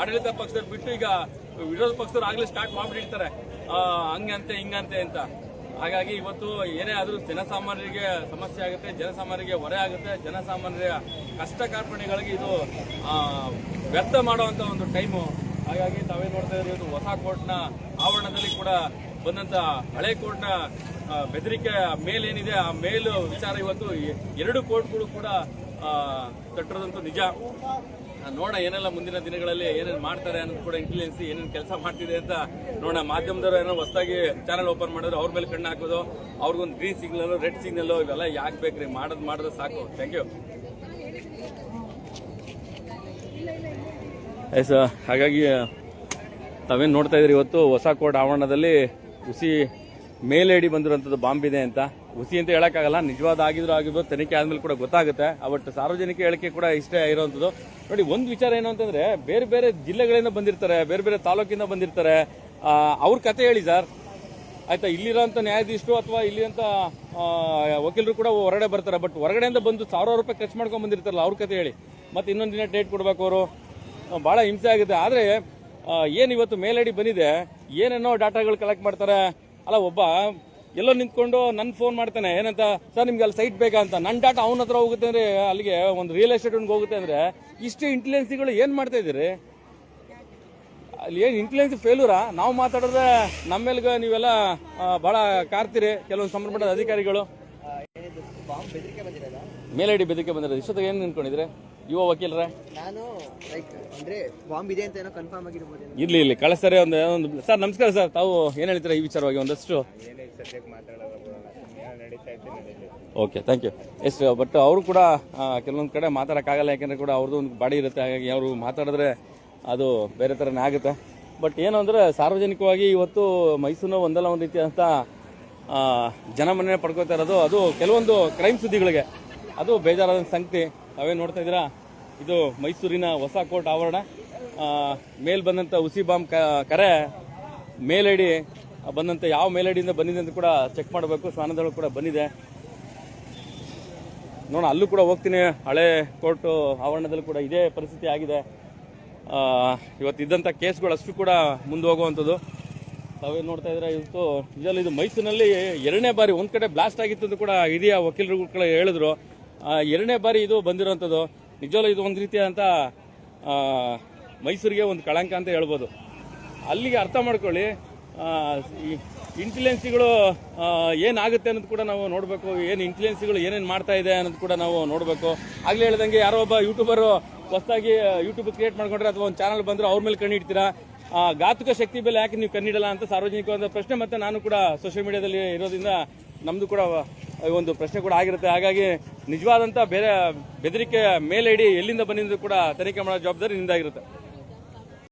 ಆಡಳಿತ ಪಕ್ಷದವ್ರು ಬಿಟ್ಟು ಈಗ ವಿರೋಧ ಪಕ್ಷದವ್ರು ಆಗ್ಲೇ ಸ್ಟಾರ್ಟ್ ಮಾಡ್ಬಿಟ್ಟಿರ್ತಾರೆ. ಹಂಗಂತೆ, ಹಿಂಗಂತೆ ಅಂತ. ಹಾಗಾಗಿ ಇವತ್ತು ಏನೇ ಆದರೂ ಜನಸಾಮಾನ್ಯರಿಗೆ ಸಮಸ್ಯೆ ಆಗುತ್ತೆ, ಜನಸಾಮಾನ್ಯರಿಗೆ ಹೊರೆ ಆಗುತ್ತೆ, ಜನಸಾಮಾನ್ಯರ ಕಷ್ಟ ಕಾರ್ಪಣೆಗಳಿಗೆ ಇದು ವ್ಯರ್ಥ ಮಾಡುವಂತ ಒಂದು ಟೈಮು. ಹಾಗಾಗಿ ತಾವೇ ನೋಡ್ತಾ ಇದ್ದೀವಿ ಇದು ಹೊಸ ಕೋರ್ಟ್ನ ಆವರಣದಲ್ಲಿ ಕೂಡ ಬಂದಂತ ಹಳೆ ಕೋರ್ಟ್ನ ಬೆದರಿಕೆ ಮೇಲೇನಿದೆ. ಆ ಮೇಲು ವಿಚಾರ ಇವತ್ತು ಎರಡು ಕೋರ್ಟ್ಗಳು ಕೂಡ ಕಟ್ಟಿರೋದಂತೂ ನಿಜ. ನೋಡೋಣ, ಏನೆಲ್ಲ ಮುಂದಿನ ದಿನಗಳಲ್ಲಿ ಏನೇನು ಮಾಡ್ತಾರೆ ಅನ್ನೋದು ಕೂಡ ಇಂಟೆಲಿಜೆನ್ಸ್ ಏನೇನು ಕೆಲಸ ಮಾಡ್ತಿದೆ ಅಂತ ನೋಡೋಣ. ಮಾಧ್ಯಮದವರು ಏನೋ ಹೊಸದಾಗಿ ಚಾನಲ್ ಓಪನ್ ಮಾಡಿದ್ರೆ, ಅವ್ರ ಮೇಲೆ ಕಣ್ಣು ಹಾಕೋದು, ಅವ್ರಿಗೊಂದು ಗ್ರೀನ್ ಸಿಗ್ನಲ್ ರೆಡ್ ಸಿಗ್ನಲ್ ಇವೆಲ್ಲ ಯಾಕೆ ಬೇಕ್ರಿ? ಮಾಡೋದು ಮಾಡಿದ್ರೆ ಸಾಕು. ಥ್ಯಾಂಕ್ ಯು ಎಸ್ ಹಾಗಾಗಿ, ತಾವೇನು ನೋಡ್ತಾ ಇದ್ರಿ ಇವತ್ತು ಹೊಸ ಕೋಟ್ ಆವರಣದಲ್ಲಿ ಹುಸಿ ಮೇಲೇಡಿ ಬಂದಿರುವಂಥದ್ದು ಬಾಂಬ್ ಇದೆ ಅಂತ. ಹುಸಿ ಅಂತ ಹೇಳೋಕ್ಕಾಗಲ್ಲ. ನಿಜವಾದ ಆಗಿದ್ರು ಆಗಿರ್ಬೋದು, ತನಿಖೆ ಆದ್ಮೇಲೆ ಕೂಡ ಗೊತ್ತಾಗುತ್ತೆ. ಅವತ್ತು ಸಾರ್ವಜನಿಕ ಹೇಳಿಕೆ ಕೂಡ ಇಷ್ಟೇ ಇರೋವಂಥದ್ದು ನೋಡಿ, ಒಂದು ವಿಚಾರ ಏನು ಅಂತಂದರೆ, ಬೇರೆ ಬೇರೆ ಜಿಲ್ಲೆಗಳಿಂದ ಬಂದಿರ್ತಾರೆ, ಬೇರೆ ಬೇರೆ ತಾಲೂಕಿಂದ ಬಂದಿರ್ತಾರೆ. ಅವ್ರ ಕತೆ ಹೇಳಿ ಸರ್. ಆಯ್ತಾ ಇಲ್ಲಿರೋಂಥ ನ್ಯಾಯಾಧೀಶರು ಅಥವಾ ಇಲ್ಲಿರಂತ ವಕೀಲರು ಕೂಡ ಹೊರಗಡೆ ಬರ್ತಾರೆ. ಬಟ್ ಹೊರಗಡೆಯಿಂದ ಬಂದು ಸಾವಿರಾರು ರೂಪಾಯಿ ಖರ್ಚು ಮಾಡ್ಕೊಂಡು ಬಂದಿರ್ತಾರಲ್ಲ, ಅವ್ರ ಕತೆ ಹೇಳಿ. ಮತ್ತೆ ಇನ್ನೊಂದು ದಿನ ಡೇಟ್ ಕೊಡ್ಬೇಕು ಅವರು. ಬಹಳ ಹಿಂಸೆ ಆಗುತ್ತೆ. ಆದ್ರೆ ಏನ್ ಇವತ್ತು ಮೇಲಡಿ ಬಂದಿದೆ, ಏನೇನೋ ಡಾಟಾಗಳು ಕಲೆಕ್ಟ್ ಮಾಡ್ತಾರೆ ಅಲ್ಲ ಒಬ್ಬ ಎಲ್ಲೋ ನಿಂತ್ಕೊಂಡು ನನ್ನ ಫೋನ್ ಮಾಡ್ತಾನೆ ಏನಂತ ಸರ್ ನಿಮ್ಗೆ ಅಲ್ಲಿ ಸೈಟ್ ಬೇಕಾ ಅಂತ. ನನ್ನ ಡಾಟಾ ಅವನ ಹತ್ರ ಹೋಗುತ್ತೆ ಅಂದ್ರೆ ಅಲ್ಲಿಗೆ ಒಂದು ರಿಯಲ್ ಎಸ್ಟೇಟ್ ಹೋಗುತ್ತೆ ಅಂದ್ರೆ ಇಷ್ಟು ಇಂಟೆಲಿಜೆನ್ಸಿಗಳು ಏನ್ ಮಾಡ್ತಾ ಇದ್ದೀರಿ? ಅಲ್ಲಿ ಏನು ಇಂಟೆಲಿಜೆನ್ಸ್ ಫೇಲ್ಯೂರಾ ನಾವು ಮಾತಾಡಿದ್ರೆ ನಮ್ಮೇಲ್ಗ ನೀವೆಲ್ಲ ಭಾಳ ಬಹಳ ಕಾರ್ತೀರಿ ಕೆಲವೊಂದು ಸಂಬಂಧಪಟ್ಟ ಅಧಿಕಾರಿಗಳು. ಮೇಲಡಿ ಬೆದರಿಕೆ ಬಂದಿರೋದು? ಇಷ್ಟೊತ್ತಿಗೆ ಏನು ನಿಂತ್ಕೊಂಡಿದ್ರೆ ಯುವ ವಕೀಲರೇ? ನಾನು ಲೈಕ್ ಅಂದ್ರೆ ಬಾಂಬ್ ಇದೆ ಅಂತ ಏನೋ ಕನ್ಫರ್ಮ್ ಆಗಿರ್ಬೋದು ಇರ್ಲಿ ಇಲ್ಲಿ ಕಳಿಸ್ತಾರೆ ಒಂದು ಒಂದು ಸರ್ ನಮಸ್ಕಾರ ಸರ್ ತಾವು ಏನು ಹೇಳ್ತೀರಾ ಈ ವಿಚಾರವಾಗಿ ಒಂದಷ್ಟು? Okay thank you yes but ಅವರು ಕೂಡ ಕೆಲವೊಂದು ಕಡೆ ಮಾತಾಡೋಕ್ಕಾಗಲ್ಲ ಯಾಕೆಂದ್ರೆ ಕೂಡ ಅವ್ರದ್ದು ಒಂದು ಬಾಡಿ ಇರುತ್ತೆ ಹಾಗಾಗಿ ಅವರು ಮಾತಾಡಿದ್ರೆ ಅದು ಬೇರೆ ಥರನೇ ಆಗುತ್ತೆ. ಬಟ್ ಏನು ಅಂದರೆ ಸಾರ್ವಜನಿಕವಾಗಿ ಇವತ್ತು ಮೈಸೂರಿನ ಒಂದಲ್ಲ ಒಂದು ರೀತಿಯಾದಂಥ ಆ, ಜನಮನ್ನಣೆ ಪಡ್ಕೋತಾ ಇರೋದು ಅದು ಕೆಲವೊಂದು ಕ್ರೈಮ್ ಸುದ್ದಿಗಳಿಗೆ. ಅದು ಬೇಜಾರಾದ ಸಂಗತಿ. ತಾವೇ ನೋಡ್ತಾ ಇದ್ದೀರಾ? ಇದು ಮೈಸೂರಿನ ಹೊಸ ಕೋರ್ಟ್ ಆವರಣ. ಮೇಲ್ ಬಂದಂಥ ಹುಸಿ ಬಾಂಬ್ ಕರೆ ಮೇಲ್ ಐ ಡಿ ಬಂದಂತೆ ಯಾವ ಮೇಲ್ ಐ ಡಿಯಿಂದ ಬಂದಿದೆ ಅಂತ ಕೂಡ ಚೆಕ್ ಮಾಡಬೇಕು. ಸ್ವಾನದಳು ಕೂಡ ಬಂದಿದೆ. ನೋಡೋಣ, ಅಲ್ಲೂ ಕೂಡ ಹೋಗ್ತೀನಿ. ಹಳೆ ಕೋರ್ಟು ಆವರಣದಲ್ಲೂ ಕೂಡ ಇದೇ ಪರಿಸ್ಥಿತಿ ಆಗಿದೆ. ಇವತ್ತು ಇದ್ದಂಥ ಕೇಸ್ಗಳು ಅಷ್ಟು ಕೂಡ ಮುಂದೆ ಹೋಗುವಂಥದ್ದು. ತಾವೇ ನೋಡ್ತಾ ಇದ್ರೆ ಇವತ್ತು ಇದರಲ್ಲಿ ಇದು ಮೈಸೂರಿನಲ್ಲಿ ಎರಡನೇ ಬಾರಿ ಒಂದು ಕಡೆ ಬ್ಲಾಸ್ಟ್ ಆಗಿತ್ತು ಅಂತ ಕೂಡ ಹಿರಿಯ ವಕೀಲರು ಕೂಡ ಹೇಳಿದ್ರು. ಎರಡನೇ ಬಾರಿ ಇದು ಬಂದಿರೋವಂಥದ್ದು ನಿಜವಲ್ಲ ಇದು ಒಂದು ರೀತಿಯಾದಂಥ ಮೈಸೂರಿಗೆ ಒಂದು ಕಳಂಕ ಅಂತ ಹೇಳ್ಬೋದು. ಅಲ್ಲಿಗೆ ಅರ್ಥ ಮಾಡ್ಕೊಳ್ಳಿ ಈ ಇಂಟೆಲಿಜೆನ್ಸಿಗಳು ಏನಾಗುತ್ತೆ ಅನ್ನೋದು ಕೂಡ ನಾವು ನೋಡಬೇಕು. ಏನು ಇನ್ಫ್ಲುಯೆನ್ಸಿಗಳು ಏನೇನು ಮಾಡ್ತಾ ಇದೆ ಅನ್ನೋದು ಕೂಡ ನಾವು ನೋಡಬೇಕು. ಆಗಲೇ ಹೇಳ್ದಂಗೆ ಯಾರೋ ಒಬ್ಬ ಯೂಟ್ಯೂಬರು ಹೊಸದಾಗಿ ಯೂಟ್ಯೂಬ್ ಕ್ರಿಯೇಟ್ ಮಾಡ್ಕೊಂಡ್ರೆ ಅಥವಾ ಒಂದು ಚಾನಲ್ ಬಂದರೆ ಅವ್ರ ಮೇಲೆ ಕಣ್ಣಿಡ್ತೀರಾ ಘಾತುಕ ಶಕ್ತಿ ಬೆಲೆ ಯಾಕೆ ನೀವು ಕಣ್ಣಿಡಲ್ಲ ಅಂತ ಸಾರ್ವಜನಿಕವಾದ ಪ್ರಶ್ನೆ ಮತ್ತೆ ನಾನು ಕೂಡ ಸೋಷಿಯಲ್ ಮೀಡಿಯಾದಲ್ಲಿ ಇರೋದ್ರಿಂದ ನಮ್ದು ಕೂಡ ಒಂದು ಪ್ರಶ್ನೆ ಕೂಡ ಆಗಿರುತ್ತೆ. ಹಾಗಾಗಿ ನಿಜವಾದಂತ ಬೇರೆ, ಬೆದರಿಕೆ ಮೇಲೇಡಿ ಎಲ್ಲಿಂದ ಬಂದಿದ್ದು ಕೂಡ ತನಿಖೆ ಮಾಡೋ ಜವಾಬ್ದಾರಿ ನಿಂದಾಗಿರುತ್ತೆ